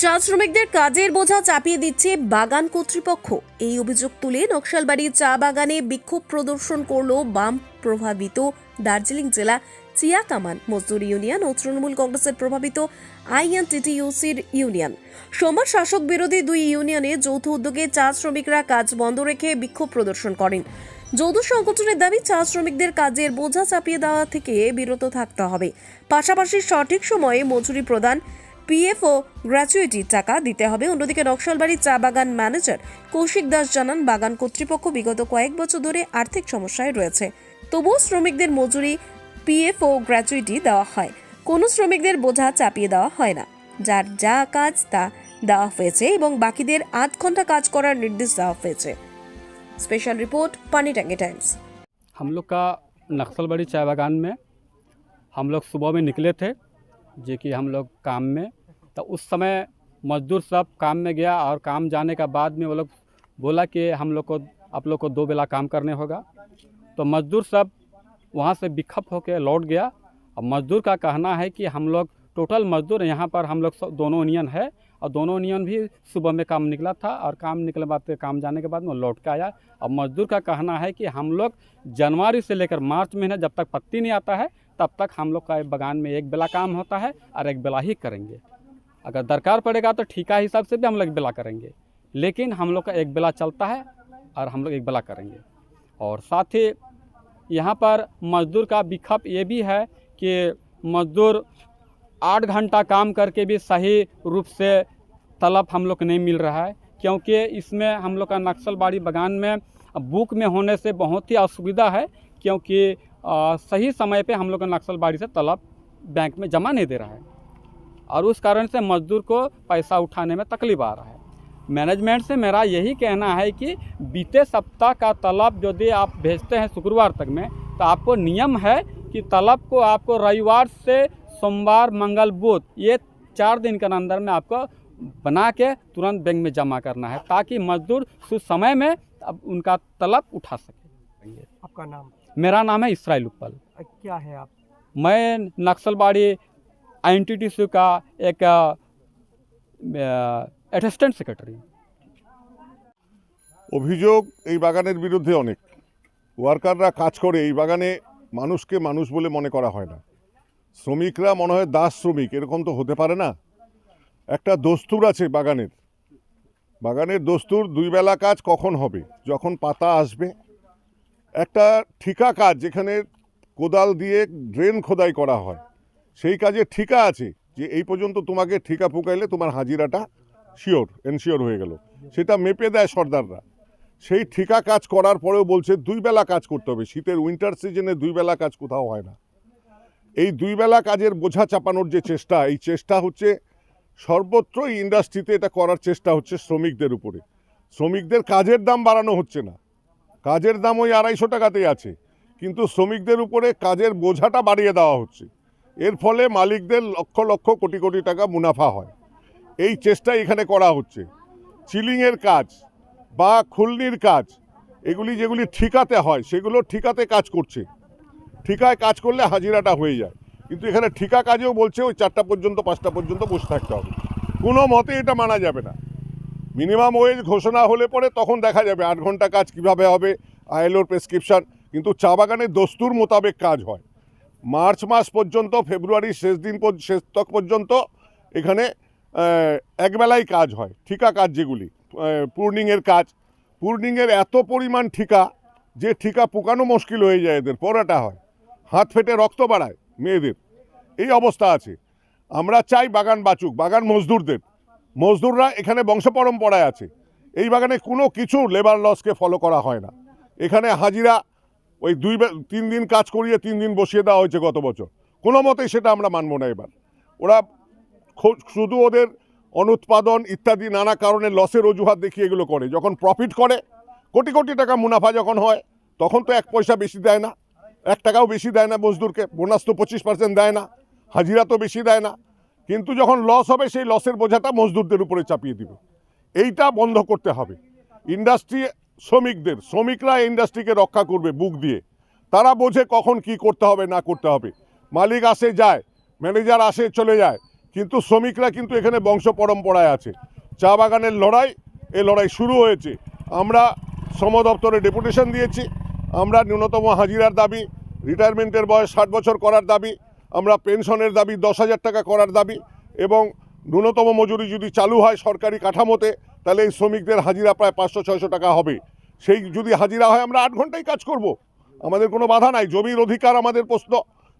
চা শ্রমিকদের কাজের বোঝা চাপিয়ে দিচ্ছে বাগান কর্তৃপক্ষ। এই অভিযোগ তুলে নকশালবাড়ির চা বাগানে বিক্ষোভ প্রদর্শন করল বাম প্রভাবিত দার্জিলিং জেলা চিয়াকামান মজদুর ইউনিয়ন ও তৃণমূল কংগ্রেসের প্রভাবিত আইএনটিটিইউসির ইউনিয়ন। সোমবার শাসক বিরোধী দুই ইউনিয়নে যৌথ উদ্যোগে চা শ্রমিকরা কাজ বন্ধ রেখে বিক্ষোভ প্রদর্শন করেন। যৌথ সংগঠনের দাবি চা শ্রমিকদের কাজের বোঝা চাপিয়ে দেওয়া থেকে বিরত থাকতে হবে। পাশাপাশি সঠিক সময়ে মজুরি প্রদান পিএফ ও টাকা দিতে হবে। অন্যদিকে নকশালবাড়ির চা বাগান ম্যানেজার কৌশিক দাস জানান, বাগান কর্তৃপক্ষ বিগত কয়েক বছর ধরে আর্থিক সমস্যায় রয়েছে। তবুও শ্রমিকদের মজুরি পিএফ ও গ্র্যাচুইটি দেওয়া হয়। কোনো শ্রমিকদের বোঝা চাপিয়ে দেওয়া হয় না। যার যা কাজ তা দেওয়া হয়েছে এবং বাকিদের আধ ঘণ্টা কাজ করার নির্দেশ দেওয়া হয়েছে। स्पेशल रिपोर्ट, पानी टंगे टाइम्स। हम लोग का नक्सलबाड़ी चाय बागान में हम लोग सुबह में निकले थे, जो कि हम लोग काम में तो उस समय मजदूर सब काम में गया और काम जाने का बाद में वो लोग बोला कि हम लोग को, आप लोग को दो बेला काम करने होगा। तो मजदूर सब वहाँ से बिखप होकर लौट गया। और मजदूर का कहना है कि हम लोग, टोटल मजदूर यहाँ पर हम लोग दोनों यूनियन है और दोनों यूनियन भी सुबह में काम निकला था और काम निकले बाद, काम जाने के बाद में लौट के आया। और मजदूर का कहना है कि हम लोग जनवरी से लेकर मार्च महीने जब तक पत्ती नहीं आता है, तब तक हम लोग का बगान में एक बेला काम होता है और एक बेला ही करेंगे। अगर दरकार पड़ेगा तो ठीका हिसाब से भी हम लोग बेला करेंगे, लेकिन हम लोग का एक बेला चलता है और हम लोग एक बेला करेंगे। और साथ ही यहाँ पर मजदूर का विक्षोभ ये भी है कि मजदूर आठ घंटा काम करके भी सही रूप से तलब हम लोग नहीं मिल रहा है क्योंकि इसमें हम लोग का नक्सलबाड़ी बागान में बुक में होने से बहुत ही असुविधा है क्योंकि अ, सही समय पे हम लोग का नक्सलबाड़ी से तलब बैंक में जमा नहीं दे रहा है। और उस कारण से मजदूर को पैसा उठाने में तकलीफ़ आ रहा है। मैनेजमेंट से मेरा यही कहना है कि बीते सप्ताह का तलब यदि आप भेजते हैं शुक्रवार तक में तो आपको नियम है कि तलब को आपको रविवार से सोमवार मंगल बुध ये चार दिन के अंदर में आपको बना के तुरंत बैंक में जमा करना है ताकि मजदूर उस समय में अब उनका तलब उठा सके आपका नाम मेरा नाम है इसराइल उपल अ, क्या है आप मैं नक्सलबाड़ी एन का एक असिस्टेंट सेक्रेटरी অভিযোগ এই বাগানের বিরুদ্ধে অনেক ওয়ার্কাররা কাজ করে এই বাগানে মানুষকে মানুষ বলে মনে করা হয় না শ্রমিকরা মনে হয় দাস শ্রমিক এরকম তো হতে পারে না একটা দস্তুর আছে বাগানের। বাগানের দস্তুর দুই বেলা কাজ কখন হবে? যখন পাতা আসবে। একটা ঠিকা কাজ যেখানে কোদাল দিয়ে ড্রেন খোদাই করা হয়। সেই কাজে ঠিকা আছে যে এই পর্যন্ত তোমাকে ঠিকা পুকাইলে তোমার হাজিরাটা শিওর, এনশিওর হয়ে গেল। সেটা মেপে দেয় সর্দাররা। সেই ঠিকা কাজ করার পরেও বলছে দুই বেলা কাজ করতে হবে। শীতের উইন্টার সিজনে দুই বেলা কাজ কোথাও হয় না। এই দুই বেলা কাজের বোঝা চাপানোর যে চেষ্টা, এই চেষ্টা হচ্ছে সর্বত্র ইন্ডাস্ট্রিতে এটা করার চেষ্টা হচ্ছে শ্রমিকদের উপরে। শ্রমিকদের কাজের দাম বাড়ানো হচ্ছে না। কাজের দাম ওই আড়াইশো টাকাতেই আছে। কিন্তু শ্রমিকদের উপরে কাজের বোঝাটা বাড়িয়ে দেওয়া হচ্ছে। এর ফলে মালিকদের লক্ষ লক্ষ কোটি কোটি টাকা মুনাফা হয়। এই চেষ্টা এখানে করা হচ্ছে। চিলিংয়ের কাজ বা খুলনির কাজ, এগুলি যেগুলি ঠিকাতে হয়, সেগুলো ঠিকাতে কাজ করছে। ঠিকায় কাজ করলে হাজিরাটা হয়ে যায়। কিন্তু এখানে ঠিকা কাজেও বলছে ওই চারটা পর্যন্ত, পাঁচটা পর্যন্ত বসে থাকতে হবে। কোনো মতে এটা মানা যাবে না। মিনিমাম ওয়েজ ঘোষণা হলে পরে তখন দেখা যাবে আট ঘণ্টা কাজ কীভাবে হবে, আইএলওর প্রেসক্রিপশন। কিন্তু চা বাগানে দস্তুর মোতাবেক কাজ হয়। মার্চ মাস পর্যন্ত, ফেব্রুয়ারির শেষ দিন শেষ তক পর্যন্ত এখানে একবেলাই কাজ হয়, ঠিকা কাজ যেগুলি পূর্ণিংয়ের কাজ। পূর্ণিংয়ের এত পরিমাণ ঠিকা যে ঠিকা পোকানো মুশকিল হয়ে যায় এদের, পড়াটা হয়। হাত ফেটে রক্ত বাড়ায়। মেয়েদের। এই অবস্থা আছে। আমরা চাই বাগান বাঁচুক, বাগান মজদুরদের। মজদুররা এখানে বংশ পরম্পরায় আছে। এই বাগানে কোনো কিছু লেবার লসকে ফলো করা হয় না। এখানে হাজিরা ওই দুই তিন দিন কাজ করিয়ে তিন দিন বসিয়ে দেওয়া হয়েছে গত বছর। কোনো মতেই সেটা আমরা মানব না এবার। ওরা শুধু ওদের অনুৎপাদন ইত্যাদি নানা কারণে লসের অজুহাত দেখিয়ে এগুলো করে। যখন প্রফিট করে, কোটি কোটি টাকা মুনাফা যখন হয়, তখন তো এক পয়সা বেশি দেয় না। এক টাকাও বেশি দেয় না মজদুরকে, বোনাস তো পঁচিশ পার্সেন্ট দেয় না, হাজিরা তো বেশি দেয় না। কিন্তু যখন লস হবে, সেই লসের বোঝাটা মজদুরদের উপরে চাপিয়ে দিবে। এইটা বন্ধ করতে হবে। ইন্ডাস্ট্রি শ্রমিকদের, শ্রমিকরা ইন্ডাস্ট্রিকে রক্ষা করবে বুক দিয়ে। তারা বোঝে কখন কি করতে হবে, না করতে হবে। মালিক আসে, যায়। ম্যানেজার আসে, চলে যায়। কিন্তু শ্রমিকরা কিন্তু এখানে বংশ পরম্পরায় আছে। চা বাগানের লড়াই এই লড়াই শুরু হয়েছে। আমরা শ্রম দপ্তরে ডেপুটেশন দিয়েছি। আমরা ন্যূনতম হাজিরার দাবি রিটায়ারমেন্টের বয়স ষাট বছর করার দাবি, আমরা পেনশনের দাবি দশ হাজার টাকা করার দাবি এবং ন্যূনতম মজুরি যদি চালু হয় সরকারি কাঠামোতে, তাহলে এই শ্রমিকদের হাজিরা প্রায় পাঁচশো, ছয়শো টাকা হবে। সেই যদি হাজিরা হয়, আমরা আট ঘন্টায় কাজ করব। আমাদের কোনো বাধা নাই। জমির অধিকার আমাদের প্রশ্ন।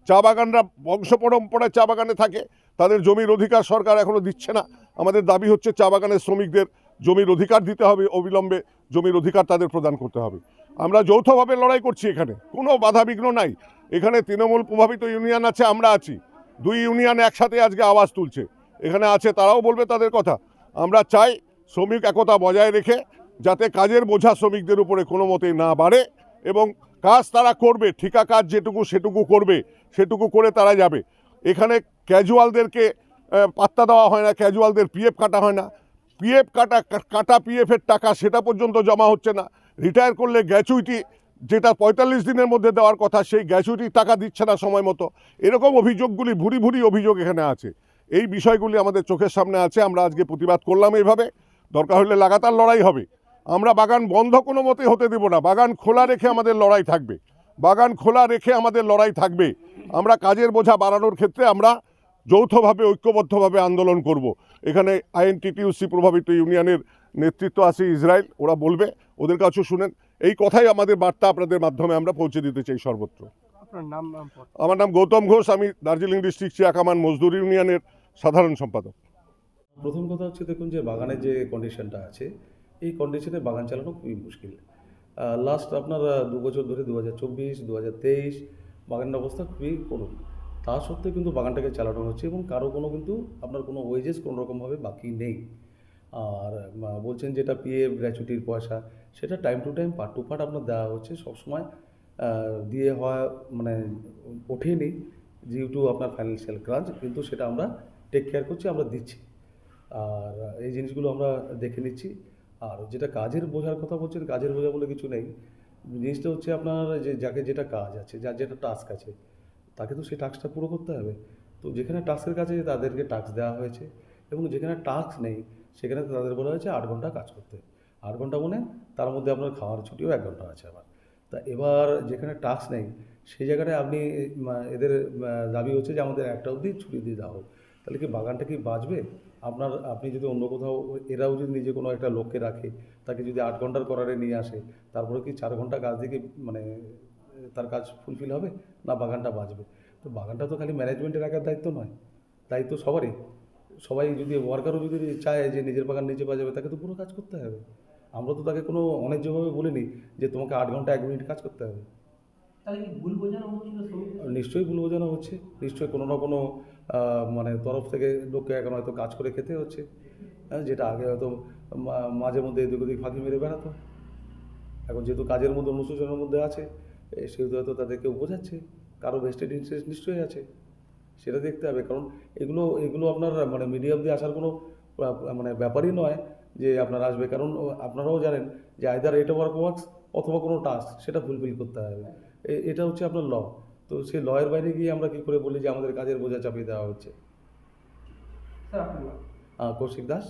চা বাগানরা বংশ পরম্পরায় চা বাগানে থাকে। তাদের জমির অধিকার সরকার এখনও দিচ্ছে না। আমাদের দাবি হচ্ছে চা বাগানের শ্রমিকদের জমির অধিকার দিতে হবে। অবিলম্বে জমির অধিকার তাদের প্রদান করতে হবে। আমরা যৌথভাবে লড়াই করছি এখানে। কোনো বাধা বিঘ্ন নাই। এখানে তৃণমূল প্রভাবিত ইউনিয়ন আছে, আমরা আছি। দুই ইউনিয়ন একসাথে আজকে আওয়াজ তুলছে। এখানে আছে, তারাও বলবে তাদের কথা। আমরা চাই শ্রমিক একতা বজায় রেখে যাতে কাজের বোঝা শ্রমিকদের উপরে কোনো মতেই না বাড়ে এবং কাজ তারা করবে, ঠিকা কাজ যেটুকু সেটুকু করবে, সেটুকু করে তারা যাবে। এখানে ক্যাজুয়ালদেরকে পাত্তা দেওয়া হয় না ক্যাজুয়ালদের পিএফ কাটা হয় না। পিএফ কাটা কাটা পিএফের টাকা সেটা পর্যন্ত জমা হচ্ছে না। রিটায়ার করলে গ্যাচুইটি যেটা পঁয়তাল্লিশ দিনের মধ্যে দেওয়ার কথা, সেই গ্যাচুইটির টাকা দিচ্ছে না সময় মতো। এরকম অভিযোগগুলি, ভুরি ভুরি অভিযোগ এখানে আছে। এই বিষয়গুলি আমাদের চোখের সামনে আছে, আমরা আজকে প্রতিবাদ করলাম এইভাবে। দরকার হলে লাগাতার লড়াই হবে। আমরা বাগান বন্ধ কোনো মতে হতে দেব না। বাগান খোলা রেখে আমাদের লড়াই থাকবে। বাগান খোলা রেখে আমাদের লড়াই থাকবে। আমরা কাজের বোঝা বাড়ানোর ক্ষেত্রে আমরা যৌথভাবে, ঐক্যবদ্ধভাবে আন্দোলন করব। এখানে আইএনটিটিউসি প্রভাবিত ইউনিয়নের নেতৃত্ব আছে ইসরায়েল ওরা বলবে ওদের কাছেও শুনেন। এই কথাই আমাদের বার্তা আপনাদের মাধ্যমে আমরা পৌঁছে দিতে চাই সর্বত্র। নাম নাম আমার নাম গৌতম ঘোষ আমি দার্জিলিং ডিস্ট্রিক্ট চিয়াকামান মজদুর ইউনিয়নের সাধারণ সম্পাদক। প্রথম কথা হচ্ছে দেখুন যে বাগানের যে কন্ডিশনটা আছে এই কন্ডিশনে বাগান চালানো খুবই মুশকিল। লাস্ট আপনার দু বছর ধরে দু হাজার চব্বিশ দু হাজার তেইশ বাগানের অবস্থা খুবই করুন তা সত্ত্বেও কিন্তু বাগানটাকে চালানো হচ্ছে এবং কারও কোনো কিন্তু আপনার কোনো ওয়েজেস কোনো রকমভাবে বাকি নেই। আর বলছেন যেটা পিএফ গ্র্যাচুইটির পয়সা, সেটা time to time part to part আপনার দেওয়া হচ্ছে। সবসময় দিয়ে হওয়া মানে ওঠেনি ডিউ টু আপনার ফাইন্যান্সিয়াল ক্রাঞ্চ কিন্তু সেটা আমরা টেক কেয়ার করছি, আমরা দিচ্ছি। আর এই জিনিসগুলো আমরা দেখে নিচ্ছি। আর যেটা কাজের বোঝার কথা বলছেন, কাজের বোঝা বলে কিছু নেই। জিনিসটা হচ্ছে আপনার যে, যাকে যেটা কাজ আছে, যার যেটা টাস্ক আছে, তাকে তো সেই টাস্কটা পুরো করতে হবে। তো যেখানে টাস্কের কাছে তাদেরকে টাস্ক দেওয়া হয়েছে, এবং যেখানে টাস্ক নেই সেখানে তাদের বলা হয়েছে আট ঘণ্টা কাজ করতে। আট ঘণ্টা মানে তার মধ্যে আপনার খাওয়ার ছুটিও এক ঘণ্টা আছে আবার। তা এবার যেখানে টাস্ক নেই, সেই জায়গাটায় আপনি এদের দাবি হচ্ছে যে আমাদের একটা অবধি ছুটি দিয়ে দেওয়া হোক। তাহলে কি বাগানটা কি বাঁচবে? আপনার, আপনি যদি অন্য কোথাও, এরাও যদি নিজে কোনো একটা লোককে রাখে, তাকে যদি আট ঘণ্টার করারে নিয়ে আসে, তারপরে কি চার ঘণ্টা কাজ দিয়ে কি মানে তার কাজ ফুলফিল হবে? না বাগানটা বাঁচবে? তো বাগানটা তো খালি ম্যানেজমেন্টের রাখার দায়িত্ব নয়। দায়িত্ব সবারই। সবাই যদি ওয়ার্কারও যদি চায় যে নিজের বাগান নিজে বাজাবে তাকে তো পুরো কাজ করতে হবে। আমরা তো তাকে কোনো অন্যায্যভাবে বলিনি যে তোমাকে আট ঘণ্টা এক মিনিট কাজ করতে হবে। নিশ্চয়ই ভুল বোঝানো হচ্ছে। নিশ্চয়ই কোনো না কোনো মানে তরফ থেকে লোককে এখন হয়তো কাজ করে খেতে হচ্ছে। হ্যাঁ, যেটা আগে হয়তো মাঝে মধ্যে এদিক ওদিক ফাঁকি মেরে বেড়াতো। এখন যেহেতু কাজের মধ্যে অনুশোচনের মধ্যে আছে সেহেতু হয়তো তাদেরকেও বোঝাচ্ছে। কারও ভেস্টেড ইন্টারেস্ট নিশ্চয়ই আছে। সেটা দেখতে হবে। কারণ এগুলো এগুলো আপনার মানে মিডিয়া অব্দি আসার কোনো মানে ব্যাপারই নয় যে আপনার আসবে। কারণ আপনারাও জানেন যে আইদার এটা ওয়ার্ক ওয়ার্কস অথবা কোনো টাস্ক সেটা ফুলফিল করতে হবে। এটা হচ্ছে আপনার ল তো সেই লয়ের বাইরে গিয়ে আমরা কি করে বলি যে আমাদের কাজের বোঝা চাপিয়ে দেওয়া হচ্ছে? কৌশিক দাস।